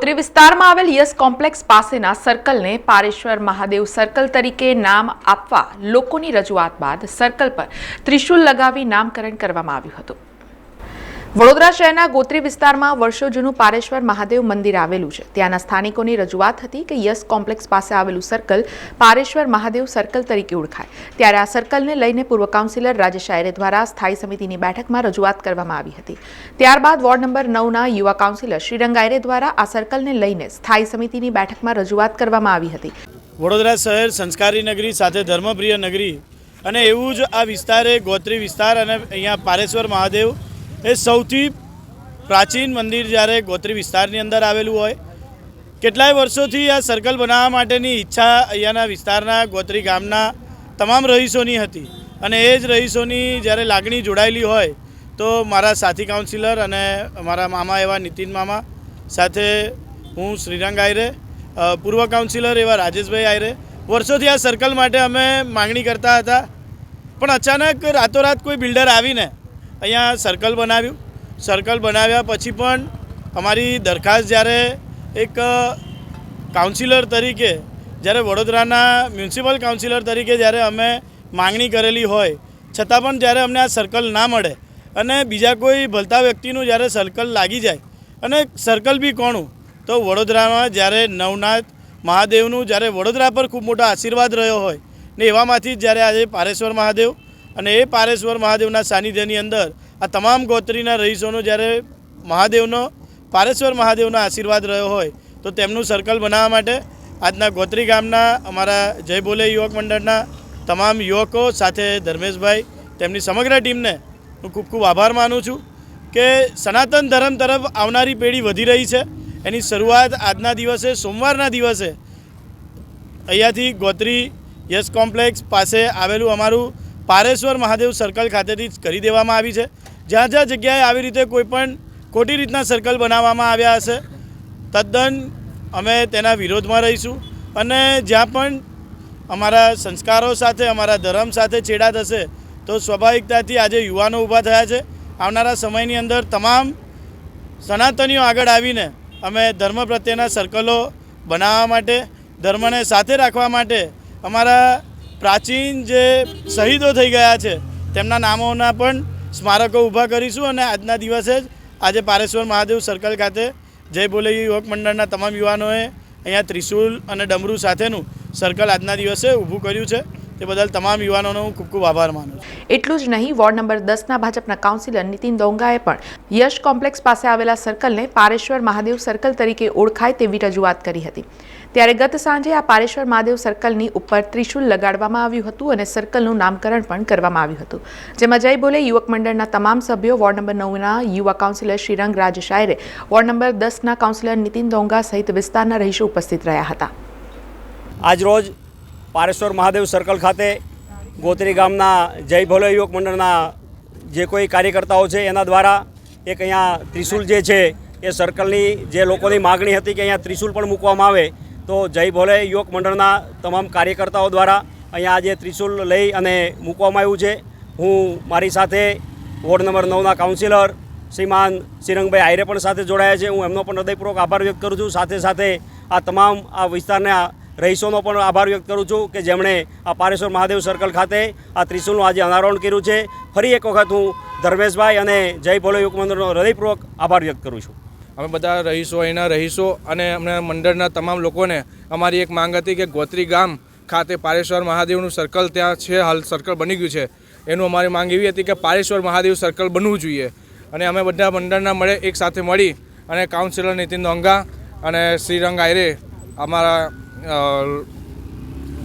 ગોત્રી વિસ્તારમાં આવેલ yes complex પાસેના સર્કલને પારેશ્વર મહાદેવ સર્કલ તરીકે નામ આપવા લોકોની રજૂઆત બાદ સર્કલ પર ત્રિશુલ લગાવી નામકરણ કરવામાં આવ્યું હતું. વડોદરા શહેરના ગોત્રી વિસ્તારમાં વર્ષો જૂનું પારેશ્વર મહાદેવ મંદિર આવેલું છે. ત્યાંના સ્થાનિકોની રજૂઆત હતી કે યસ કોમ્પ્લેક્સ પાસે આવેલું સર્કલ પારેશ્વર મહાદેવ સર્કલ તરીકે ઓળખાય. ત્યારે આ સર્કલને લઈને પૂર્વ કાઉન્સિલર રાજેશ આયરે દ્વારા સ્થાયી સમિતિની બેઠકમાં રજૂઆત કરવામાં આવી હતી. ત્યારબાદ વોર્ડ નંબર નવના યુવા કાઉન્સિલર શ્રીરંગ આયરે દ્વારા આ સર્કલને લઈને સ્થાયી સમિતિની બેઠકમાં રજૂઆત કરવામાં આવી હતી. વડોદરા શહેર સંસ્કારી નગરી સાથે ધર્મપ્રિય નગરી અને એવું જ આ વિસ્તારે ગોત્રી વિસ્તાર અને અહીંયા પારેશ્વર મહાદેવ એ સૌથી પ્રાચીન મંદિર જ્યારે ગોત્રી વિસ્તારની અંદર આવેલું હોય, કેટલાય વર્ષોથી આ સર્કલ બનાવવા માટેની ઈચ્છા અહીંયાના વિસ્તારના ગોત્રી ગામના તમામ રહીશોની હતી. અને એ જ રહીશોની જ્યારે લાગણી જોડાયેલી હોય, તો મારા સાથી કાઉન્સિલર અને મારા મામા એવા નીતિન મામા, સાથે હું શ્રીરંગ આયરે પૂર્વ કાઉન્સિલર એવા રાજેશભાઈ આયરે વર્ષોથી આ સર્કલ માટે અમે માંગણી કરતા હતા, પણ અચાનક રાતોરાત કોઈ બિલ્ડર આવીને અહીંયા સર્કલ બનાવ્યું. સર્કલ બનાવ્યા પછી પણ અમારી દરખાસ્ત જ્યારે એક કાઉન્સિલર તરીકે, જ્યારે વડોદરાના મ્યુનિસિપલ કાઉન્સિલર તરીકે જ્યારે અમે માંગણી કરેલી હોય, છતાં પણ જ્યારે અમને આ સર્કલ ના મળે અને બીજા કોઈ ભલતા વ્યક્તિનું જ્યારે સર્કલ લાગી જાય, અને સર્કલ બી કોણું તો વડોદરામાં જ્યારે નવનાથ મહાદેવનું, જ્યારે વડોદરા પર ખૂબ મોટો આશીર્વાદ રહ્યો હોય, ને એવામાંથી જ જ્યારે આજે પારેશ્વર મહાદેવ અને એ પારેશ્વર મહાદેવના સાનિધ્યની અંદર આ તમામ ગોત્રીના રહીશોનો જ્યારે મહાદેવનો, પારેશ્વર મહાદેવનો આશીર્વાદ રહ્યો હોય, તો તેમનું સર્કલ બનાવવા માટે આજના ગોત્રી ગામના અમારા જય બોલે યુવક મંડળના તમામ યુવકો સાથે ધર્મેશભાઈ, તેમની સમગ્ર ટીમને હું ખૂબ ખૂબ આભાર માનું છું કે સનાતન ધર્મ તરફ આવનારી પેઢી વધી રહી છે. એની શરૂઆત આજના દિવસે, સોમવારના દિવસે અહીંયાથી ગોત્રી યસ કોમ્પ્લેક્સ પાસે આવેલું અમારું પારેશ્વર મહાદેવ સર્કલ ખાતેથી કરી દેવામાં આવી છે. જ્યાં જ્યાં જગ્યાએ આવી રીતે કોઈપણ ખોટી રીતના સર્કલ બનાવવામાં આવ્યા હશે, તદ્દન અમે તેના વિરોધમાં રહીશું. અને જ્યાં પણ અમારા સંસ્કારો સાથે, અમારા ધર્મ સાથે છેડા થશે, તો સ્વાભાવિકતાથી આજે યુવાનો ઊભા થયા છે. આવનારા સમયની અંદર તમામ સનાતનીઓ આગળ આવીને અમે ધર્મ પ્રત્યેના સર્કલો બનાવવા માટે, ધર્મને સાથે રાખવા માટે અમારા પ્રાચીન જે શહીદો થઈ ગયા છે, તેમના નામોના પણ સ્મારકો ઊભા કરીશું અને આજના દિવસે જ આજે પારેશ્વર મહાદેવ સર્કલ ખાતે જય બોલે યુવક મંડળના તમામ યુવાનોએ અહીંયા ત્રિશુલ અને ડમરૂ સાથેનું સર્કલ આજના દિવસે ઊભું કર્યું છે. તે બદલ તમામ યુવાનોનો હું ખૂબ ખૂબ આભાર માનું છું. એટલું જ નહીં વોર્ડ નંબર દસના ભાજપના કાઉન્સિલર નીતિન દોંગાએ પણ યશ કોમ્પ્લેક્સ પાસે આવેલા સર્કલને પારેશ્વર મહાદેવ સર્કલ તરીકે ઓળખાય તેવી રજૂઆત કરી હતી. ત્યારે ગત સાંજે આ પારેશ્વર મહાદેવ સર્કલની ઉપર ત્રિશુલ લગાડવામાં આવ્યું હતું અને સર્કલનું નામકરણ પણ કરવામાં આવ્યું હતું. જેમાં જય બોલે યુવક મંડળના તમામ સભ્યો વોર્ડ નંબર નવના યુવા કાઉન્સિલર શ્રીરંગ રાજ શાયરે વોર્ડ નંબર દસના કાઉન્સિલર નીતિન દોંગા સહિત વિસ્તારના રહીશો ઉપસ્થિત રહ્યા હતા. આજરોજ પારેશ્વર મહાદેવ સર્કલ ખાતે ગોત્રી ગામના જય ભોલે યુવક મંડળના જે કોઈ કાર્યકર્તાઓ છે, એના દ્વારા એક અહીંયા ત્રિશુલ જે છે, એ સર્કલની જે લોકોની માગણી હતી કે અહીંયા ત્રિશુલ પણ મૂકવામાં આવે, તો જય ભોલે યુવક મંડળના તમામ કાર્યકર્તાઓ દ્વારા અહીંયા આજે ત્રિશુલ લઈ અને મૂકવામાં આવ્યું છે. હું મારી સાથે વોર્ડ નંબર નવના કાઉન્સિલર શ્રીમાન શ્રીરંગભાઈ આયરે પણ સાથે જોડાયા છે. હું એમનો પણ હૃદયપૂર્વક આભાર વ્યક્ત કરું છું. સાથે સાથે આ તમામ આ વિસ્તારના રહીશોનો પણ આભાર વ્યક્ત કરું છું કે જેમણે આ પારેશ્વર મહાદેવ સર્કલ ખાતે આ ત્રિશુલનું આજે અનાવરણ કર્યું છે. ફરી એક વખત હું ધર્મેશભાઈ અને જય ભોલે યુગ મંદિરનો હૃદયપૂર્વક આભાર વ્યક્ત કરું છું. અમે બધા રહીશો, અહીંના રહીશો અને અમને મંડળના તમામ લોકોને અમારી એક માંગ હતી કે ગોત્રી ગામ ખાતે પારેશ્વર મહાદેવનું સર્કલ ત્યાં છે, હાલ સર્કલ બની ગયું છે. એનું અમારી માંગ એવી હતી કે પારેશ્વર મહાદેવ સર્કલ બનવું જોઈએ. અને અમે બધા મંડળના મળે એક સાથે મળી અને કાઉન્સિલર નીતિન દોંગા અને શ્રીરંગ આયરે અમારા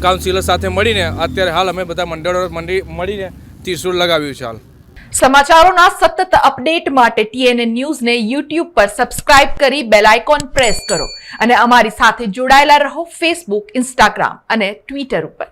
કાઉન્સિલર સાથે મળીને અત્યારે હાલ અમે બધા મંડળો મંડી, મળીને ત્રિશુલ લગાવ્યું છે હાલ. સમાચારોના સતત અપડેટ માટે ટીએનએ ન્યૂઝને યુટ્યુબ પર સબસ્ક્રાઇબ કરી બેલ આઇકોન પ્રેસ કરો અને અમારી સાથે જોડાયેલા રહો ફેસબુક, ઇન્સ્ટાગ્રામ અને ટ્વિટર ઉપર.